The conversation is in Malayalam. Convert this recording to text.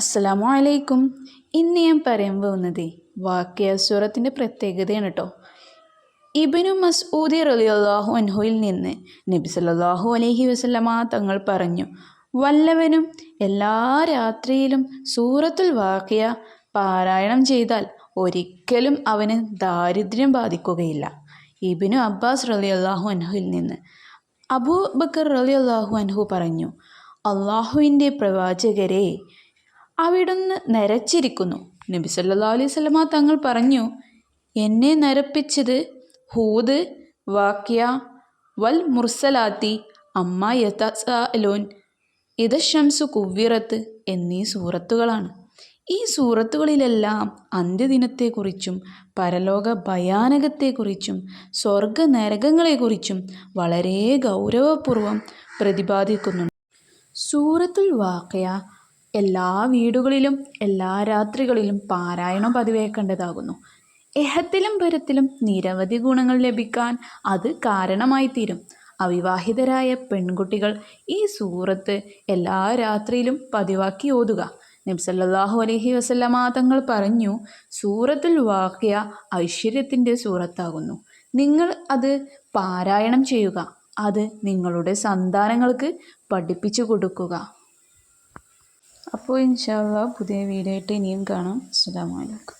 അസ്സലാമു അലൈക്കും. ഇന്ന് ഞാൻ പറയാൻ പോകുന്നത് വാക്യ സൂറത്തിന്റെ പ്രത്യേകതയാണ് കേട്ടോ ഇബിനു മസ്ഊദി റളിയല്ലാഹു അൻഹുവിൽ നിന്ന് നബി സല്ലല്ലാഹു അലൈഹി വസല്ലമ തങ്ങൾ പറഞ്ഞു വല്ലവനും എല്ലാ രാത്രിയിലും സൂറത്തുൽ വാക്യ പാരായണം ചെയ്താൽ ഒരിക്കലും അവന് ദാരിദ്ര്യം ബാധിക്കുകയില്ല. ഇബിനു അബ്ബാസ് റലി അള്ളാഹു അൻഹുവിൽ നിന്ന് അബൂ ബക്കർ അള്ളാഹു അൻഹു പറഞ്ഞു അള്ളാഹുവിന്റെ പ്രവാചകരെ അവിടുന്ന് നരച്ചിരിക്കുന്നു. നബി സല്ലാ അലൈഹി തങ്ങൾ പറഞ്ഞു എന്നെ നരപ്പിച്ചത് ഹൂദ് വാക്യ വൽ മുർസലാത്തി അമ്മ യഥോൻ ഇതശംസു കുവ്വിറത്ത് എന്നീ സൂറത്തുകളാണ്. ഈ സൂറത്തുകളിലെല്ലാം അന്ത്യദിനത്തെക്കുറിച്ചും പരലോക ഭയാനകത്തെക്കുറിച്ചും സ്വർഗ നരകങ്ങളെക്കുറിച്ചും വളരെ ഗൗരവപൂർവം പ്രതിപാദിക്കുന്നുണ്ട്. സൂറത്തുൽ വാക്കയ എല്ലാ വീടുകളിലും എല്ലാ രാത്രികളിലും പാരായണം പതിവേക്കേണ്ടതാകുന്നു. എഹത്തിലും പരത്തിലും നിരവധി ഗുണങ്ങൾ ലഭിക്കാൻ അത് കാരണമായി തീരും അവിവാഹിതരായ പെൺകുട്ടികൾ ഈ സൂറത്ത് എല്ലാ രാത്രിയിലും പതിവാക്കി ഓതുക. നബ്സല്ലാഹു അലഹി വസല്ലമ തങ്ങൾ പറഞ്ഞു സൂറത്തുൽ വാക്കിയ ഐശ്വര്യത്തിന്റെ സൂറത്താകുന്നു. നിങ്ങൾ അത് പാരായണം ചെയ്യുക. അത് നിങ്ങളുടെ സന്താനങ്ങൾക്ക് പഠിപ്പിച്ചു കൊടുക്കുക. അപ്പോൾ ഇൻഷാല്ല പുതിയ വീഡിയോ ആയിട്ട് ഇനിയും കാണാം. അസ്സലാമു അലൈക്കും.